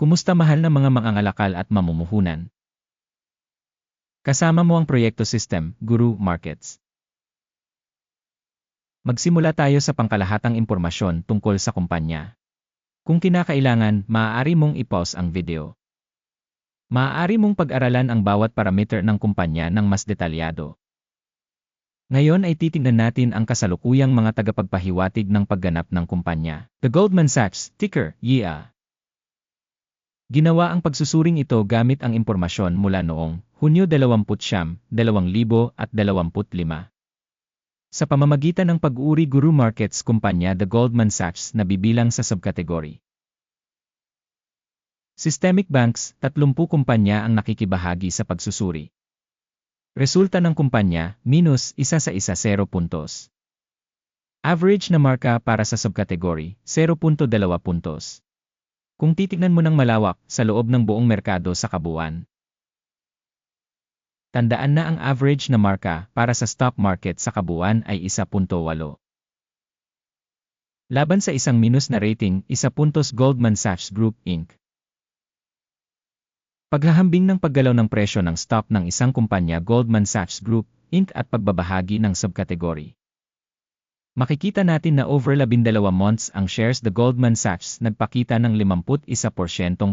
Kumusta mahal na mga mangangalakal at mamumuhunan? Kasama mo ang Proyekto System, Guru Markets. Magsimula tayo sa pangkalahatang impormasyon tungkol sa kumpanya. Kung kinakailangan, maaari mong i-pause ang video. Maaari mong pag-aralan ang bawat parameter ng kumpanya ng mas detalyado. Ngayon ay titingnan natin ang kasalukuyang mga tagapagpahiwatig ng pagganap ng kumpanya. The Goldman Sachs, ticker, YEA. Ginawa ang pagsusuring ito gamit ang impormasyon mula noong Hunyo 20, 2025. Sa pamamagitan ng pag-uri Guru Markets kumpanya The Goldman Sachs na bibilang sa subkategory. Systemic Banks, 30 kumpanya ang nakikibahagi sa pagsusuri. Resulta ng kumpanya, minus isa sa isa 0 puntos. Average na marka para sa subkategory, 0.2 puntos. Kung titignan mo ng malawak sa loob ng buong merkado sa kabuuan. Tandaan na ang average na marka para sa stock market sa kabuuan ay 1.8. Laban sa isang minus na rating, 1 puntos Goldman Sachs Group Inc. Paghahambing ng paggalaw ng presyo ng stock ng isang kumpanya Goldman Sachs Group Inc. at pagbabahagi ng subkategory. Makikita natin na over 12 months ang shares the Goldman Sachs nagpakita ng 51%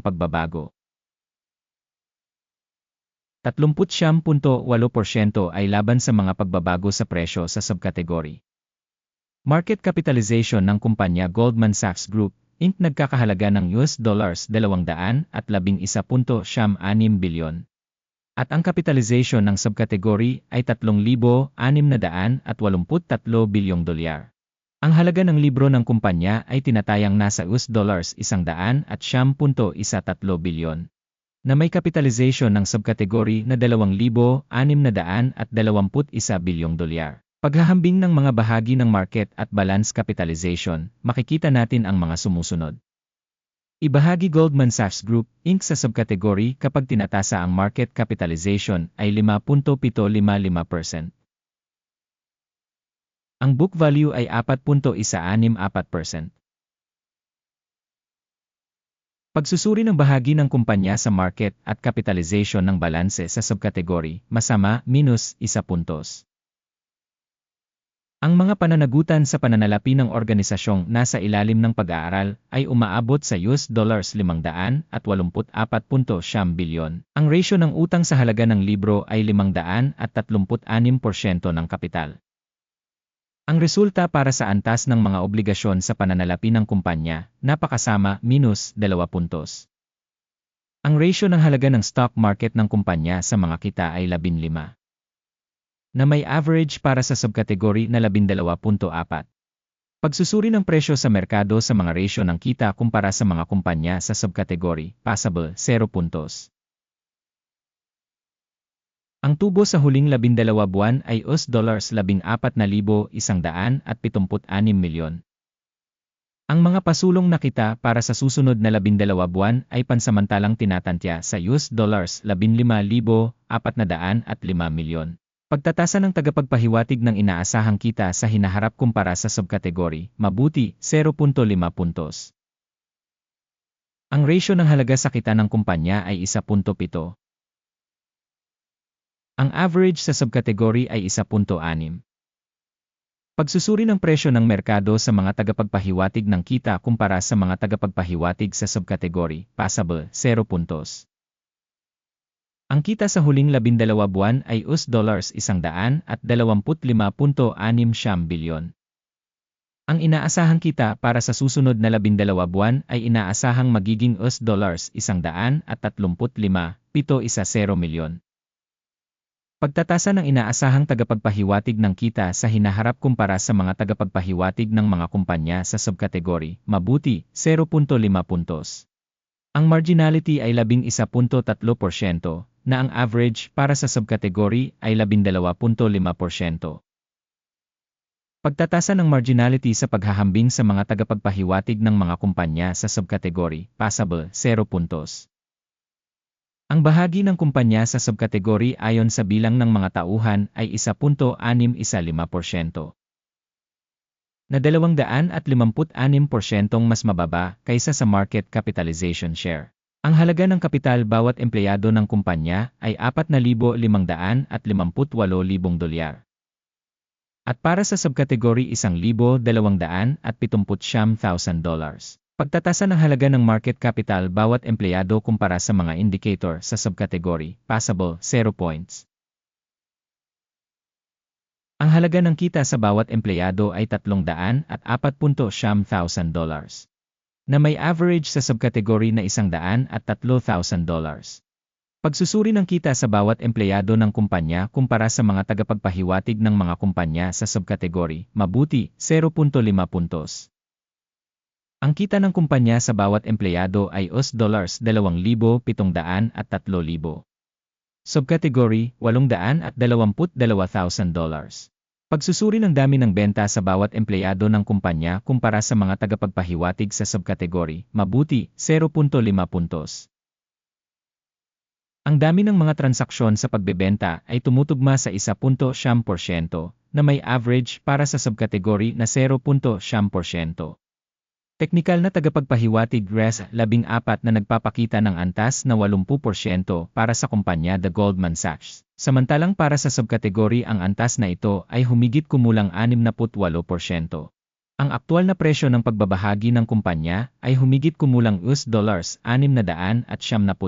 pagbabago. 30.8% ay laban sa mga pagbabago sa presyo sa subkategory. Market capitalization ng kumpanya Goldman Sachs Group, Inc. nagkakahalaga ng US dollars 211.6 bilyon at ang kapitalization ng subkategory ay 3,683 bilyong dolyar. Ang halaga ng libro ng kumpanya ay tinatayang nasa US dollars 100 at 10.13 bilyon na may kapitalization ng subkategory na 2,621 bilyong dolyar. Paghahambing ng mga bahagi ng market at balance capitalization, makikita natin ang mga sumusunod. Ibahagi Goldman Sachs Group, Inc. sa subkategory kapag tinatasa ang market capitalization ay 5.755%. Ang book value ay 4.164%. Pagsusuri ng bahagi ng kumpanya sa market at capitalization ng balanse sa subkategory, masama, minus, isa puntos. Ang mga pananagutan sa pananalapi ng organisasyong nasa ilalim ng pag-aaral ay umaabot sa US dollars 584.7 bilyon. Ang ratio ng utang sa halaga ng libro ay 536% ng kapital. Ang resulta para sa antas ng mga obligasyon sa pananalapi ng kumpanya, napakasama, minus 2 puntos. Ang ratio ng halaga ng stock market ng kumpanya sa mga kita ay 15 na may average para sa subkategory na 12.4. Pagsusuri ng presyo sa merkado sa mga ratio ng kita kumpara sa mga kumpanya sa subkategory, passable, 0 puntos. Ang tubo sa huling 12 buwan ay US dollars 14,176 milyon. Ang mga pasulong na kita para sa susunod na 12 buwan ay pansamantalang tinatantya sa US dollars 15,405 milyon. Pagtatasa ng tagapagpahiwatig ng inaasahang kita sa hinaharap kumpara sa subkategory, mabuti, 0.5 puntos. Ang ratio ng halaga sa kita ng kumpanya ay 1.7. Ang average sa subkategory ay 1.6. Pagsusuri ng presyo ng merkado sa mga tagapagpahiwatig ng kita kumpara sa mga tagapagpahiwatig sa subkategory, passable, 0 puntos. Ang kita sa huling labindalawa buwan ay US dollars 125.6 bilyon. Ang inaasahang kita para sa susunod na labindalawa buwan ay inaasahang magiging US dollars 135.70 milyon. Pagtatasa ng inaasahang tagapagpahiwatig ng kita sa hinaharap kumpara sa mga tagapagpahiwatig ng mga kumpanya sa subkategory, mabuti, 0.5 puntos. Ang marginality ay 11.3%, na ang average para sa subkategory ay 12.5%. Pagtatasa ng marginality sa paghahambing sa mga tagapagpahiwatig ng mga kumpanya sa subkategory, passable, 0 puntos. Ang bahagi ng kumpanya sa subkategory ayon sa bilang ng mga tauhan ay 1.615%. Na 256% mas mababa kaysa sa market capitalization share. Ang halaga ng kapital bawat empleyado ng kumpanya ay 4,558,000 dolyar. At para sa subkategory 1,270,000 dollars. Pagtatasa ng halaga ng market capital bawat empleyado kumpara sa mga indicator sa subkategory, passable, 0 points. Ang halaga ng kita sa bawat empleyado ay 340,000 dollars na may average sa subkategory na 103,000 dollars. Pagsusuri ng kita sa bawat empleyado ng kumpanya kumpara sa mga tagapagpahiwatig ng mga kumpanya sa subkategory, mabuti, 0.5 puntos. Ang kita ng kumpanya sa bawat empleyado ay US dollars 2,700 at 3,000. Subkategory, 800 at 22,000 dollars. Pagsusuri ng dami ng benta sa bawat empleyado ng kumpanya kumpara sa mga tagapagpahiwatig sa subkategory, mabuti, 0.5 puntos. Ang dami ng mga transaksyon sa pagbebenta ay tumutugma sa 1.7% na may average para sa subkategory na 0.7%. Teknikal na tagapagpahiwatig RES 14 na nagpapakita ng antas na 80% para sa kumpanya The Goldman Sachs. Samantalang para sa subkategory ang antas na ito ay humigit kumulang 68%. Ang aktual na presyo ng pagbabahagi ng kumpanya ay humigit kumulang US dollars 600 at 71.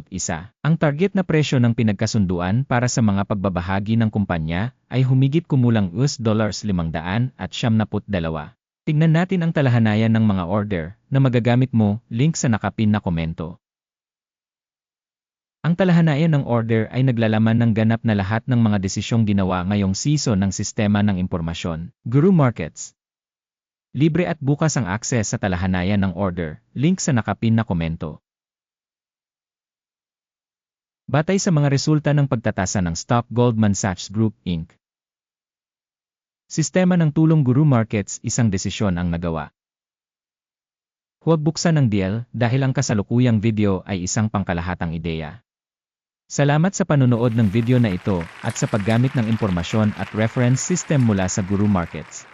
Ang target na presyo ng pinagkasunduan para sa mga pagbabahagi ng kumpanya ay humigit kumulang US dollars 500 at 72. Tingnan natin ang talahanayan ng mga order na magagamit mo, link sa nakapin na komento. Ang talahanayan ng order ay naglalaman ng ganap na lahat ng mga desisyong ginawa ngayong season ng sistema ng impormasyon, Guru Markets. Libre at bukas ang access sa talahanayan ng order, link sa nakapin na komento. Batay sa mga resulta ng pagtatasa ng stock Goldman Sachs Group Inc. Sistema ng tulong Guru Markets isang desisyon ang nagawa. Huwag buksan ang deal dahil ang kasalukuyang video ay isang pangkalahatang ideya. Salamat sa panonood ng video na ito at sa paggamit ng impormasyon at reference system mula sa Guru Markets.